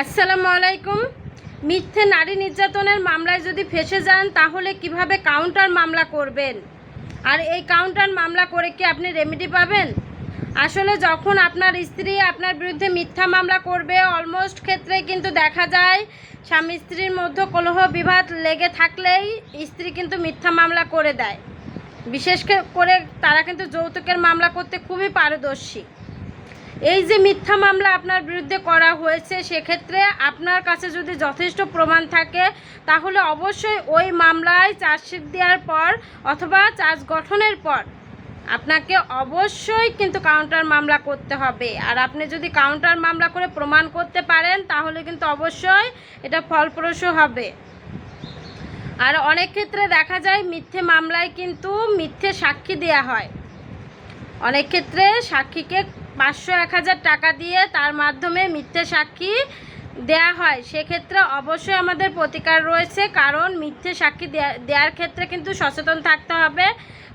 আসসালামু আলাইকুম। মিথ্যে নারী নির্যাতনের মামলায় যদি ফেসে যান, তাহলে কীভাবে কাউন্টার মামলা করবেন? আর এই কাউন্টার মামলা করে কি আপনি রেমেডি পাবেন? আসলে যখন আপনার স্ত্রী আপনার বিরুদ্ধে মিথ্যা মামলা করবে অলমোস্ট ক্ষেত্রে কিন্তু দেখা যায়, স্বামী স্ত্রীর মধ্যে কলহ বিবাদ লেগে থাকলেই স্ত্রী কিন্তু মিথ্যা মামলা করে দেয়। বিশেষ করে তারা কিন্তু যৌতুকের মামলা করতে খুবই পারদর্শী। এই যে মিথ্যা মামলা আপনার বিরুদ্ধে করা হয়েছে, সেক্ষেত্রে আপনার কাছে যদি যথেষ্ট প্রমাণ থাকে, তাহলে অবশ্যই ওই মামলায় চার্জশিট দেওয়ার পর অথবা চার্জ গঠনের পর আপনাকে অবশ্যই কিন্তু কাউন্টার মামলা করতে হবে। আর আপনি যদি কাউন্টার মামলা করে প্রমাণ করতে পারেন, তাহলে কিন্তু অবশ্যই এটা ফলপ্রসূ হবে। আর অনেক ক্ষেত্রে দেখা যায় মিথ্যে মামলায় কিন্তু মিথ্যে সাক্ষী দেওয়া হয়। অনেক ক্ষেত্রে সাক্ষীকে পাঁচশো এক হাজার টাকা দিয়ে তার মাধ্যমে মিথ্যে সাক্ষী দেয়া হয়। সেক্ষেত্রে অবশ্যই আমাদের প্রতিকার রয়েছে, কারণ মিথ্যে সাক্ষী দেওয়ার ক্ষেত্রে কিন্তু সচেতন থাকতে হবে।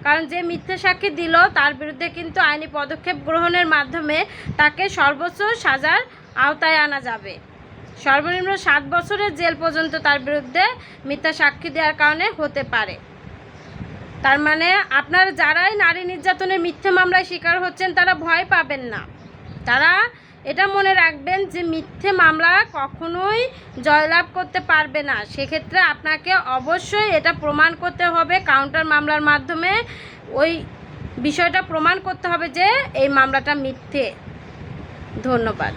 কারণ যে মিথ্যে সাক্ষী দিল, তার বিরুদ্ধে কিন্তু আইনি পদক্ষেপ গ্রহণের মাধ্যমে তাকে সর্বোচ্চ সাজার আওতায় আনা যাবে। সর্বনিম্ন সাত বছরের জেল পর্যন্ত তার বিরুদ্ধে মিথ্যা সাক্ষী দেওয়ার কারণে হতে পারে। তার মানে আপনার যারাই নারী নির্যাতনের মিথ্যে মামলায় শিকার হচ্ছেন, তারা ভয় পাবেন না। তারা এটা মনে রাখবেন যে মিথ্যে মামলা কখনোই জয়লাভ করতে পারবে না। সেক্ষেত্রে আপনাকে অবশ্যই এটা প্রমাণ করতে হবে কাউন্টার মামলার মাধ্যমে। ওই বিষয়টা প্রমাণ করতে হবে যে এই মামলাটা মিথ্যে। ধন্যবাদ।